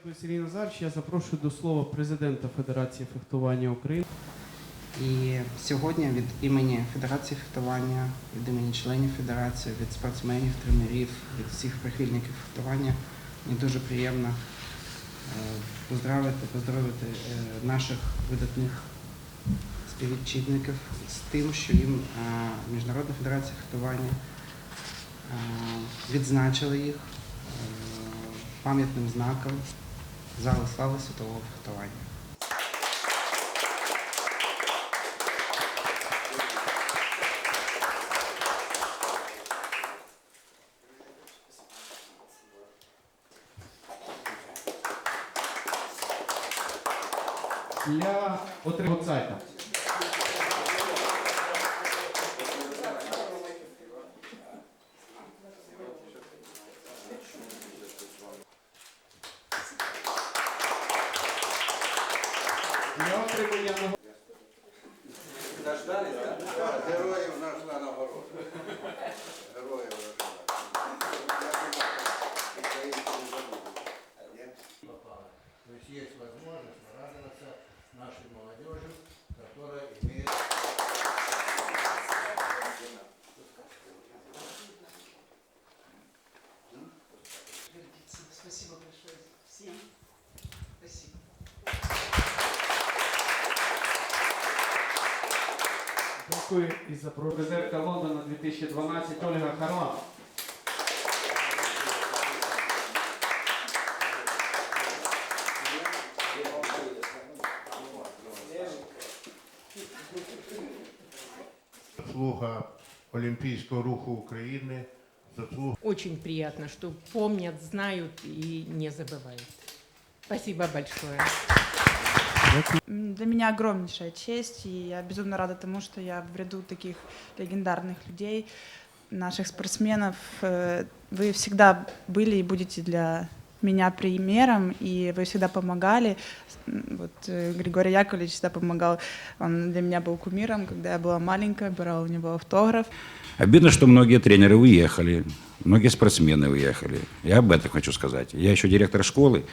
Дякую, Сергій Назарович. Я запрошую до слова президента Федерації фехтування України. І сьогодні від імені Федерації фехтування, від імені членів федерації, від спортсменів, тренерів, від всіх прихильників фехтування мені дуже приємно е, поздравити, поздоровити е, наших видатних співвітчизників з тим, що їм е, Міжнародна федерація фехтування відзначила їх пам'ятним знаком Зали слави світового фехтування. Для отримання сайта. Для отримання нагороди. Героїв нашла нагорода. Героїв То есть есть возможность порадоваться нашей молодежи, которая имеет Дякую і за призерка Лондона 2012 Ольга Харлан. заслуга Олімпійського руху України, заслуга Очень приятно, что помнят, знают и не забывают. Спасибо большое. Для меня огромнейшая честь, и я безумно рада тому, что я в ряду таких легендарных людей, наших спортсменов. Э, Вы всегда были и будете для меня примером, и вы всегда помогали. Вот э, Григорий Яковлевич всегда помогал, он для меня был кумиром, когда я была маленькая, брала у него автограф. Обидно, что многие тренеры уехали, многие спортсмены уехали. Я об этом хочу сказать. Я еще директор школы.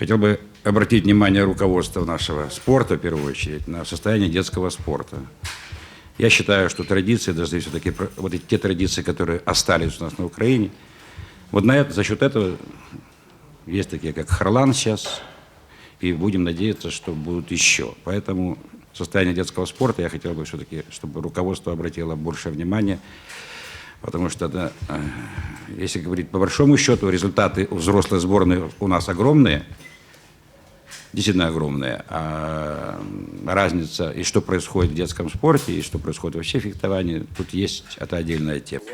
Хотел бы обратить внимание руководства нашего спорта, в первую очередь, на состояние детского спорта. Я считаю, что традиции должны все-таки, вот эти те традиции, которые остались у нас на Украине, вот на это, за счет этого есть такие, как Харлан сейчас, и будем надеяться, что будут еще. Поэтому состояние детского спорта я хотел бы все-таки, чтобы руководство обратило больше внимания, потому что, это, э, если говорить по большому счету, результаты взрослой сборной у нас огромные, действительно огромные, а разница, и что происходит в детском спорте, и что происходит вообще в фехтовании, тут есть, это отдельная тема.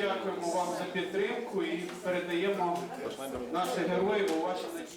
Дякуємо вам за підтримку і передаємо наших героїв у ваші надії.